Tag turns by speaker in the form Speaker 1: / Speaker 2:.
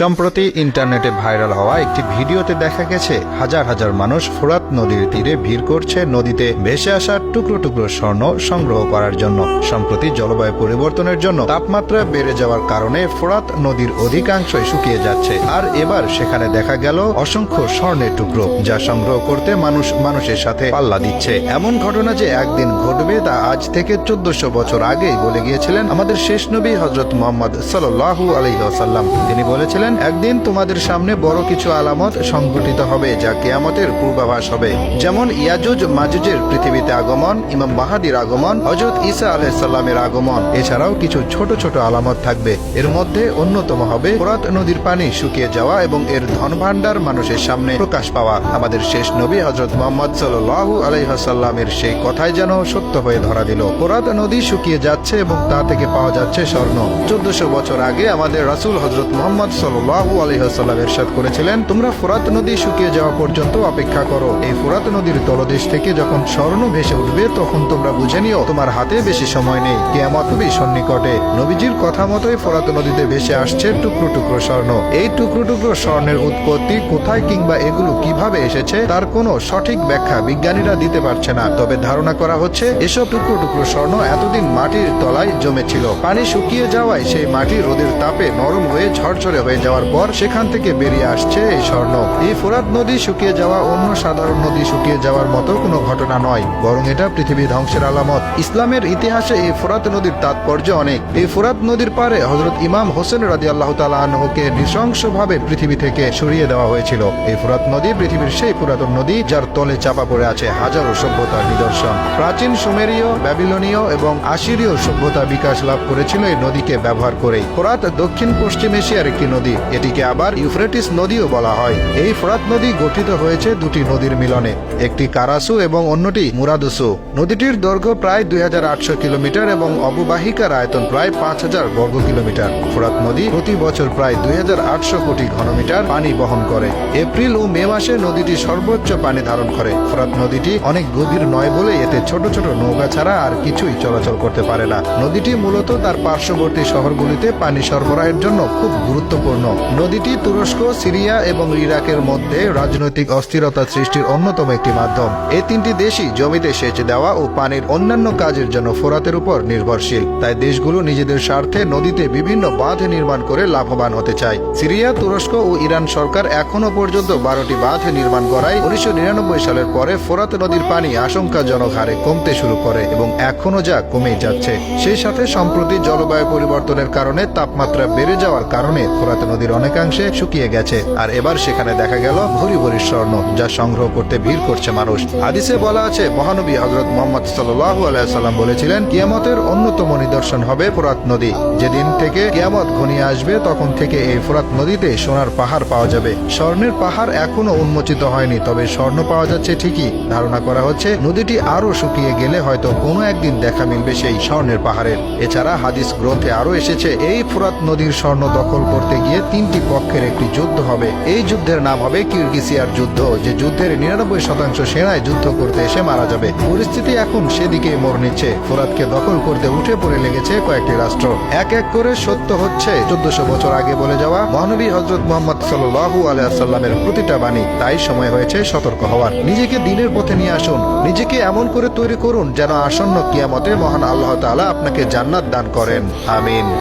Speaker 1: সম্প্রতি ইন্টারনেটে ভাইরাল হওয়া একটি ভিডিওতে দেখা গেছে, হাজার হাজার মানুষ ফোরাত নদীর তীরে ভিড় করছে, নদীতে ভেসে আসা টুকরো টুকরো স্বর্ণ সংগ্রহ করার জন্য। সম্প্রতি জলবায়ু পরিবর্তনের জন্য তাপমাত্রা বেড়ে যাওয়ার কারণে ফোরাত নদীর অধিকাংশই শুকিয়ে যাচ্ছে। আর এবার সেখানে দেখা গেল অসংখ্য স্বর্ণের টুকরো, যা সংগ্রহ করতে মানুষ মানুষের সাথে পাল্লা দিচ্ছে। এমন ঘটনা যে একদিন ঘটবে তা আজ থেকে চোদ্দশো বছর আগেই বলে গিয়েছিলেন আমাদের শেষ নবী হজরত মোহাম্মদ সাল্লাহু আলহিহাসাল্লাম তিনি বলেছিলেন একদিন তোমাদের সামনে বড় কিছু আলামত সংঘটিত হবে, যা কেয়ামতের পূর্বাভাস হবে। যেমন ইয়াজুজ মাজুজের পৃথিবীতে আগমন, ইমাম মাহাদির আগমন হজরত ঈসা আলাইসাল্লামের আগমন। এছাড়াও কিছু ছোট ছোট আলামত থাকবে। এর মধ্যে অন্যতম হবে ফোরাত নদীর পানি শুকিয়ে যাওয়া এবং এর ধনভাণ্ডার মানুষের সামনে প্রকাশ পাওয়া। আমাদের শেষ নবী হজরত মোহাম্মদ সাল্লাহু আলাইহাসাল্লামের সেই কথাই যেন সত্য হয়ে ধরা দিল। ফোরাত নদী শুকিয়ে যাচ্ছে এবং তা থেকে পাওয়া যাচ্ছে স্বর্ণ। চোদ্দশো বছর আগে আমাদের রাসুল হজরত মোহাম্মদ সাল্লাহু আলহিহাসাল্লাম এরশাদ করেছিলেন, তোমরা ফোরাত নদী শুকিয়ে যাওয়া পর্যন্ত অপেক্ষা করো। এই ফোরাত নদীর তলদেশ থেকে যখন স্বর্ণ ভেসে উঠবে, তখন তোমরা বুঝে নিও, তোমার হাতে বেশি সময় নেই। কেয়ামত সন্নিকটে। নবীজির কথা মতোই ফোরাত নদীতে ভেসে আসছে টুকরো টুকরো স্বর্ণ। এই টুকরো টুকরো স্বর্ণের উৎপত্তি কোথায় কিংবা এগুলো কীভাবে এসেছে, তার কোনো সঠিক ব্যাখ্যা বিজ্ঞানীরা দিতে পারছে না। তবে ধারণা করা হচ্ছে, এসব টুকরো টুকরো স্বর্ণ এতদিন মাটির তলায় জমেছিল। পানি শুকিয়ে যাওয়ায় সেই মাটি রোদের তাপে নরম হয়ে ঝরঝরে হয়ে যাওয়ার পর সেখান থেকে বেরিয়ে আসছে এই স্বর্ণ। এই ফোরাত নদী শুকিয়ে যাওয়া অন্য সাধারণ নদী শুকিয়ে যাওয়ার মতো কোনো ঘটনা নয়, বরং এটা পৃথিবী ধ্বংসের আলামত। ইসলামের ইতিহাসে এই ফোরাত নদীর তাৎপর্য অনেক। এই ফোরাত নদীর পারে হজরত ইমাম হোসেন রাজি আল্লাহ তালাহকে নৃশংসভাবে পৃথিবী থেকে সরিয়ে দেওয়া হয়েছিল। এই ফোরাত নদী পৃথিবীর সেই পুরাতন নদী যার তলে চাপা পড়ে আছে হাজারো সভ্যতার নিদর্শন। প্রাচীন সুমেরীয়, ব্যাবিলনীয় এবং আশিরীয় সভ্যতা বিকাশ লাভ করেছিল এই নদীকে ব্যবহার করেই। ফোরাত দক্ষিণ পশ্চিম এশিয়ার একটি নদী। এটিকে আবার ইউফ্রেটিস নদীও বলা হয়। এই ফোরাত নদী গঠিত হয়েছে দুটি নদীর মিলনে, একটি কারাসু এবং অন্যটি মুরাদুসু। নদীটির দৈর্ঘ্য প্রায় দুই হাজার আটশো কিলোমিটার এবং অববাহিকার আয়তন প্রায় পাঁচ হাজার বর্গ কিলোমিটার। ফোরাত নদী প্রতি বছর প্রায় দুই হাজার আটশো কোটি ঘনমিটার পানি বহন করে। এপ্রিল ও মে মাসে নদীটি সর্বোচ্চ পানি ধারণ করে। ফোরাত নদীটি অনেক গভীর নয় বলে এতে ছোট ছোট নৌকা ছাড়া আর কিছুই চলাচল করতে পারে না। নদীটি মূলত তার পার্শ্ববর্তী শহরগুলিতে পানি সরবরাহের জন্য খুব গুরুত্বপূর্ণ নদীটি তুরস্ক, সিরিয়া এবং ইরাকের মধ্যে রাজনৈতিক অস্থিরতা সৃষ্টির অন্যতম একটি মাধ্যম। এই তিনটি দেশই জমিতে সেচ দেওয়া ও পানির অন্যান্য কাজের জন্য ফোরাতের উপর নির্ভরশীল। তাই দেশগুলো নিজেদের স্বার্থে নদীতে বিভিন্ন বাঁধ নির্মাণ করে লাভবান হতে চায়। সিরিয়া, তুরস্ক ও ইরান সরকার এখনও পর্যন্ত বারোটি বাঁধ নির্মাণ করায় উনিশশো নিরানব্বই সালের পরে ফোরাত নদীর পানি আশঙ্কাজনক হারে কমতে শুরু করে এবং এখনও যা কমেই যাচ্ছে। সেই সাথে সম্প্রতি জলবায়ু পরিবর্তনের কারণে তাপমাত্রা বেড়ে যাওয়ার কারণে ফোরাত নদীর অনেকাংশে শুকিয়ে গেছে। আর এবার সেখানে দেখা গেল ভরি ভরি স্বর্ণ, যা সংগ্রহ করতে ভিড় করছে মানুষ। হাদিসে বলা আছে, মহানবী হজরত মোহাম্মদ সাল্লাহ আলাইসাল্লাম বলেছিলেন, কিয়ামতের অন্যতম নিদর্শন হবে ফোরাত নদী। যেদিন থেকে কিয়ামত ঘনিয়ে আসবে, তখন থেকে এই ফোরাত নদীতে সোনার পাহাড় পাওয়া যাবে। স্বর্ণের পাহাড় এখনও উন্মোচিত হয়নি, তবে স্বর্ণ পাওয়া যাচ্ছে ঠিকই। ধারণা করা হচ্ছে, নদীটি আরও শুকিয়ে গেলে হয়তো কোনো একদিন দেখা মিলবে সেই স্বর্ণের পাহাড়ের। এছাড়া হাদিস গ্রন্থে আরও এসেছে, এই ফোরাত নদীর স্বর্ণ দখল করতে গিয়ে তিনটি পক্ষের একটি যুদ্ধ হবে। এই যুদ্ধের নাম হবে কিরগিসিয়ার যুদ্ধ, যে যুদ্ধের নিরানব্বই শতাংশ সেনায় যুদ্ধ করতে এসে মারা যাবে। পরিস্থিতি এখন সেদিকে মোড় নিচ্ছে। ফোরাতকে দখল করতে উঠে পড়ে লেগেছে কয়েকটি রাষ্ট্র। এক এক করে সত্য হচ্ছে, চোদ্দশো বছর আগে বলে যাওয়া মহানবী হজরত মোহাম্মদ সাল্লাহু আলাইসাল্লামের প্রতিটা বাণী, তাই সময় হয়েছে সতর্ক হওয়ার। নিজেকে দিনের পথে নিয়ে আসুন, নিজেকে এমন করে তৈরি করুন যেন আসন্ন কিয়ামতে মহান আল্লাহ তাআলা আপনাকে জান্নাত দান করেন। আমিন।